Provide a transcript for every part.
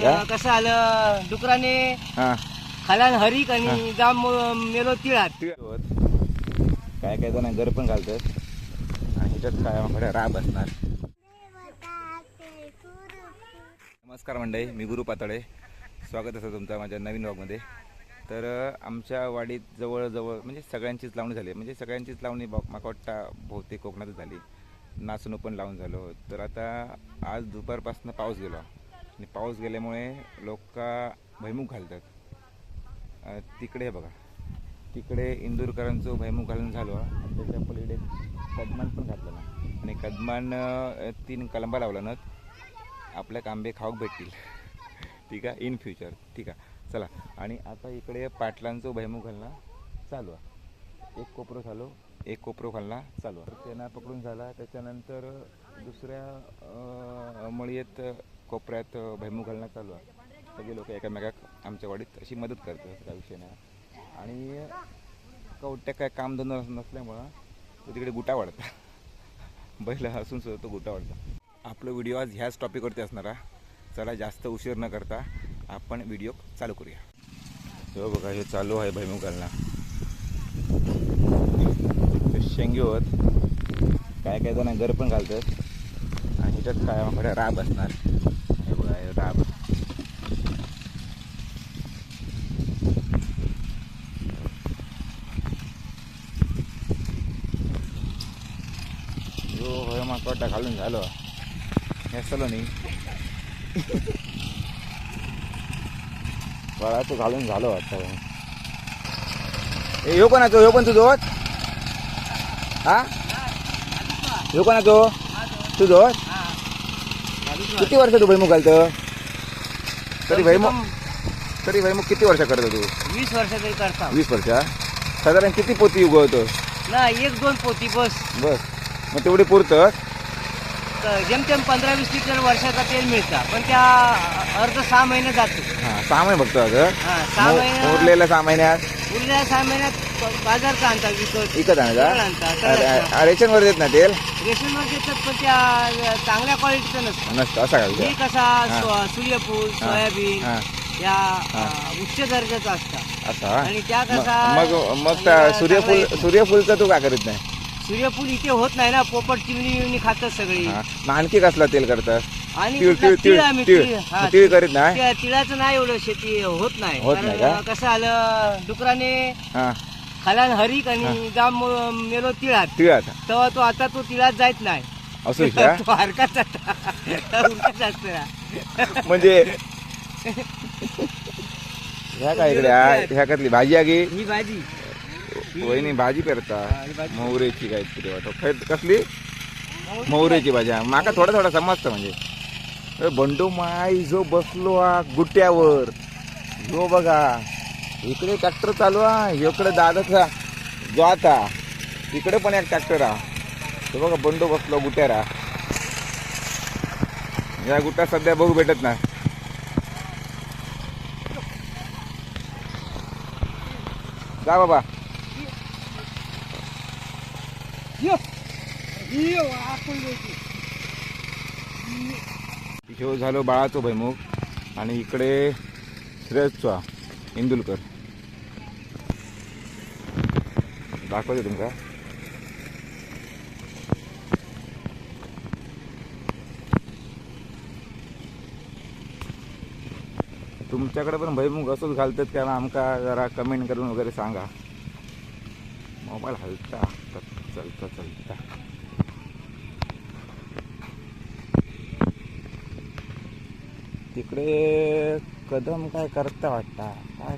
कसं आलं? डुकराने हा. खालान हरिक आणि जाम मेलो तिळात. काय काय जण घर पण घालतात. आणि ह्याच्यात काय राब असणार. नमस्कार मंडळी मी गुरु पातळे. स्वागत असं तुमचं माझ्या नवीन ब्लॉगमध्ये तर आमच्या वाडीत जवळजवळ म्हणजे सगळ्यांचीच लावणी झाली. म्हणजे सगळ्यांचीच लावणी माका वाटतं बहुतेक कोकणातच झाली. नाचणं पण लावून झालो. तर आता आज दुपारपासून पाऊस गेलो. आणि पाऊस गेल्यामुळे लोक भैमुख घालतात. तिकडे बघा. तिकडे इंदूरकरांचं भैमुख घालून झालो आणि त्याच्या पलीकडे कदमान पण घातलं ना. आणि कदमान तीन कलंबा लावला ना आपल्या आंबे खाऊक भेटतील. ठीक आहे? इन फ्युचर ठीक आहे? चला. आणि आता इकडे पाटलांचं भैमुख घालणं चालू आहे. एक कोपरं झालो एक कोपरं घालणं चालू आहे. त्यांना पकडून झाला. त्याच्यानंतर दुसऱ्या मळीत कोपऱ्यात भैमुख घालणं चालू आहे. सगळे लोक एकामेकाक आमच्या वाडीत अशी मदत करतात काय विषय नाही. आणि कवट्या काय कामधंदा नसल्यामुळं तो तिकडे गुटा वाढता. बैल असून सुद्धा तो गुटा वाढता. आपलं व्हिडिओ आज ह्याच टॉपिकवरती असणार आहे. चला जास्त उशीर न करता आपण व्हिडिओ चालू करूया. हो बघा हे चालू आहे भैमुख घालणं. शेंगे होत. काय काय जण घर पण घालतात. आणि ह्याच्यात काय राब असणार. हे बघा होय घालून झालो. हे घालून झालो वाटतं येऊ कोणाचो? ह्यो पण तुझो हा? ह्यो कोणाचो? तुझो किती वर्ष तू भैमुख तर तरी भैमुख तरी भैमुख किती वर्ष करतो तू वीस वर्ष तरी करता. वीस वर्ष साधारण किती पोती उगवतो ना एक दोन पोती बस. बस. मग तेवढी पुरतं. जेमतेम पंधरा वीस लिटर वर्षाचा तेल मिळतं पण त्या अर्ध सहा महिने जातो. हा सहा महिने बघतो अगं? हा सहा महिने उरलेल्या सहा महिन्यात? उरलेल्या सहा महिन्यात बाजारचा आणता विकत सरळ आणायचा आणता. रेशनवर देत ना तेल? रेशनवर देतात पण त्या चांगल्या क्वालिटीचं नसतं. नसतं असा ही. कसा सो- सूर्यफूल सोयाबीन हा. या अं, उच्च दर्जाचा असतात असा? आणि त्या कसा मग मग त्या सूर्यफूल. सूर्यफूलचं तू काय करीत नाही? सूर्यफूल इथे होत नाही ना पोपट चिमणी विमणी खातात सगळी. हा. मग आणखी कसला तेल करतात? आणि तीळ तीळ तीळ तीळ आम्ही तीळ तीळ, हा, मग तीळ करीत नाही? तिळाचं नाही एवढं शेती होत नाही. होत कारण नाही का? कसं आलं डुकराने हा. खालान हरिक आणि जाम मेलो तिळात. तीळ आता तेव्हा तो आता तो तिळात जायत नाही. असू का? तो हरकत जाता उलटच असतं म्हणजे? ह्या काय इकडे हा- भाजी आहे की? ही भाजी. वहिनी भाजी करता मोहरेची काहीतरी वाटत कसली? मोहरेची भाजी. हा. माका थोडा थोडा समजतं म्हणजे. बंडू माई जो बसलो हा गुट्ट्यावर. जो बघा इकडे ट्रॅक्टर चालू हा इकडे दादाचा जो आता इकडे पण एक ट्रॅक्टर हा. तो बघा बंडू बसलो गुट्यावर हा. या गुट्या सध्या बघू भेटत नाही. जा बाबा. ह्यो हो झालो बाळाचो भैमुख आणि इकडे श्रेयसचा इंदुलकर. दाखवते तुमका. तुमच्याकडे पण भैमुख असंच घालतात का? आमका जरा कमेंट करून वगैरे सांगा. मोबाईल हलता. चलता चलता तिकडे कदम काय करता वाटता? काय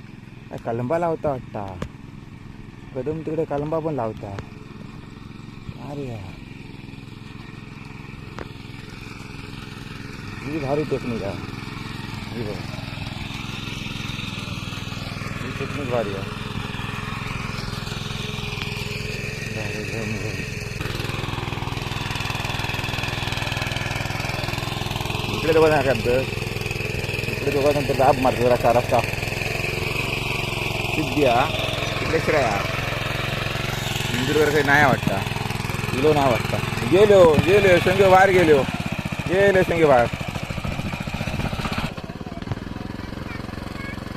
काय कलंबा लावता वाटता? कदम तिकडे कलंबा पण लावता. अरे ही भारी टेक्निक आहे. ही बघ. ही टेक्निक भारी आहे. भारी, भारी, भारी. इकडे दोघं नाही करतं इकडे दाब मारतो जरा रस्ता सिद्धिया इकडे श्रेया. इंदूरवर काही नाही वाटता. गेलो नाही वाटता. गेलो गेलो संगे बाहेर गेलो. गेलो संगे बाहेर.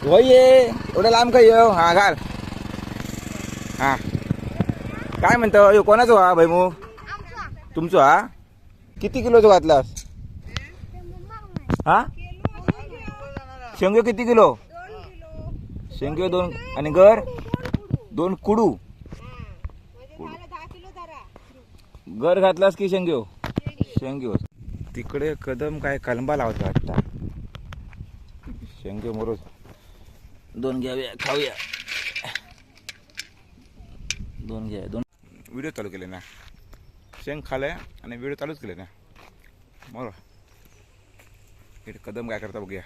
वय ये. एवढं लांब काय येऊ हा घाल. हा. काय म्हणतो? कोणाचं कोणाचो हा भैमू? तुमचो हा? किती किलोचो घातलास? हा? शेंगे किती किलो? शेंगे दोन आणि घर दोन कुडू. घर घातलास की शेंग्यो शेंग्यो तिकडे कदम काय कलंबा लावतो वाटता. शेंगे मोरोज. दोन घ्याव्या खाऊया. दोन घ्या दोन व्हिडिओ चालू केले ना शेंग खाल्लंय आणि व्हिडिओ चालूच केले ना बरोबर इकडे कदम काय करता बघूया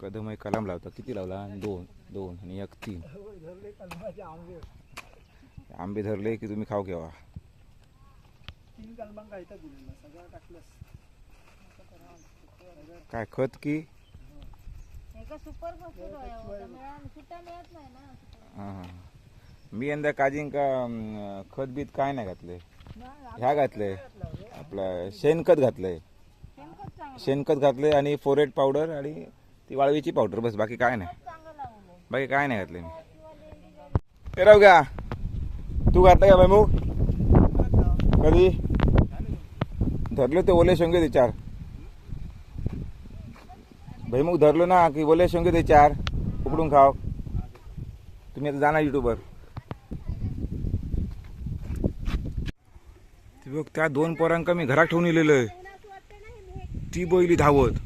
कदम एक कलम लावता किती लावला दोन दोन आणि एक तीन आंबे धरले की तुम्ही खाऊ केव्हा काय खत की हां हां मी यंदा काजीन का अं, खत बीत काय नाही घातलंय ह्या घातलंय आपलं शेणखत घातलंय. शेणखत चांगलं शेणखत घातलंय आणि फोरेट पावडर आणि ती वाळवीची पावडर. बस बाकी काय नाही. चांगलं बाकी काय नाही घातलं मी. हे राहू का तू घातलं का मैमू? कधी? धरलो ते ओले शेंगे दे चार. भैमुख धरलो ना की ओले शेंगे दे चार. उकडून खाव तुम्ही आता जाणार युट्यूबवर बघ त्या दोन पोरांका मी घरात ठेवून इलेलं आहे. ती बैली धावत.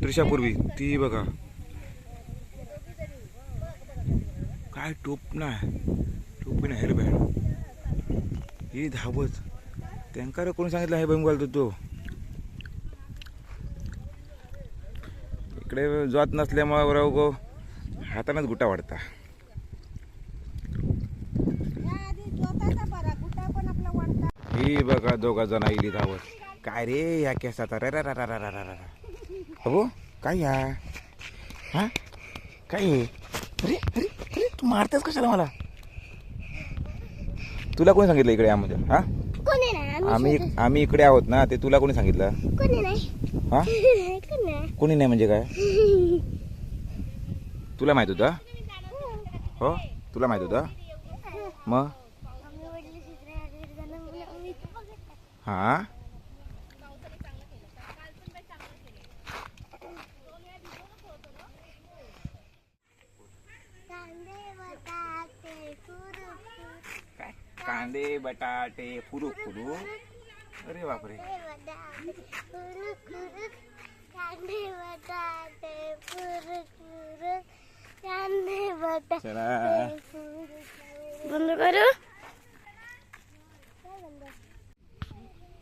त्रिशापूर्वी ती बघा. काय टोप नाही टोपी नाही हेल्मेट ही धावत. त्यांका रे कोणी सांगितलं हे भैम घालतो तो? इकडे जात नसल्यामुळे बरं गो हातानंच गुटा वाढता. ही बघा दोघा जण इली धावत काय रे या केसात? अरे रा रा रा रा रा रा रा. अहो काय या? हा? काय हे? अरे अरे अरे तू मारतेस कशाला मला? तुला कोणी सांगितलं इकडे यामध्ये हा? आम्ही आम्ही इकडे. आहोत ना ते तुला कोणी सांगितलं? हा? कोणी नाही. कोणी नाही म्हणजे काय? तुला माहीत होतं? हो. तुला माहीत होतं? मग? हा? कांदे बटाटे कांदे बटाटे अरे बापरे. कांदे बटाटे कांदे बटाटे चला. बंद करू?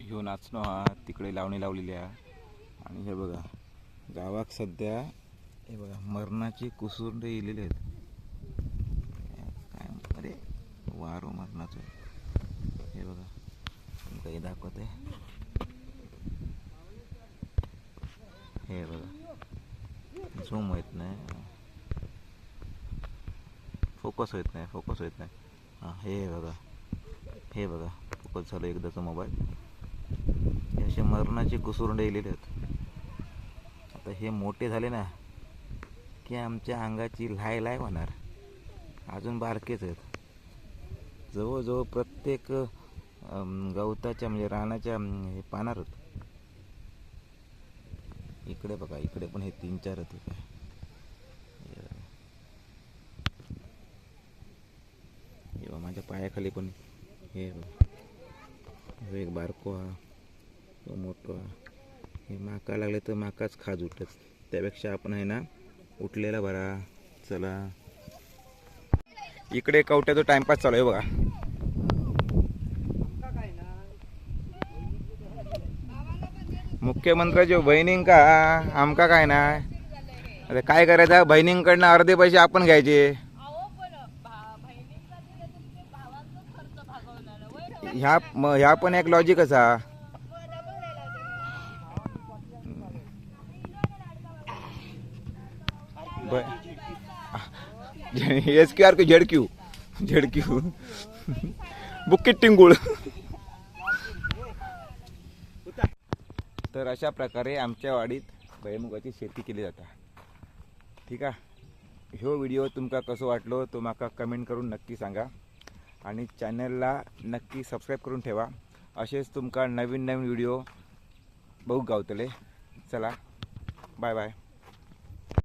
ह्यो नाचणं हा तिकडे लावणी लावलेली आहे. आणि हे बघा गावात सध्या हे बघा मरणाची कुसुंडे इलेले आहेत. काय अरे वारो मरणाचं. हे बघा काही दाखवत आहे हे बघा झूम होत नाही. फोकस होत नाही फोकस होत नाही. हां हे बघा हे बघा फोकस झालं एकदाचा मोबाईल. असे मरणाचे घुसुरंडे येलेले आहेत. आता हे मोठे झाले ना की आमच्या अंगाची लाय लाय होणार. अजून बारकेच आहेत. जवळजवळ प्रत्येक गवताच्या म्हणजे रानाच्या हे पानार होत इकडे बघा इकडे पण हे तीन चार होते काय माझ्या पायाखाली पण हे एक बारको हा. तो मोठो हे माका लागले तर माकाच खाज उठत. त्यापेक्षा आपण आहे ना उठलेला बरा. चला. इकडे कवट्याचा टाइमपास चालू आहे बघा. मुख्यमंत्र्याच्या बहिणींका आमका काय नाही. अरे काय करायचं? बहिणींकडनं अर्धे पैसे आपण घ्यायचे. ह्या ह्या पण एक लॉजिक असा. S Q R Z Q Z Q बुकिट टिंगुळ तर अशा प्रकारे आमच्या वाडीत भयमुगाची शेती केली जाता. ठीक आहे? ह्यो व्हिडिओ तुमका कसो वाटलो तो म्हाका कमेंट करून नक्की सांगा. आणि चॅनलला नक्की सबस्क्राईब करून ठेवा. असेच तुमका नवीन नवीन व्हिडिओ बघू गावतले. चला बाय बाय.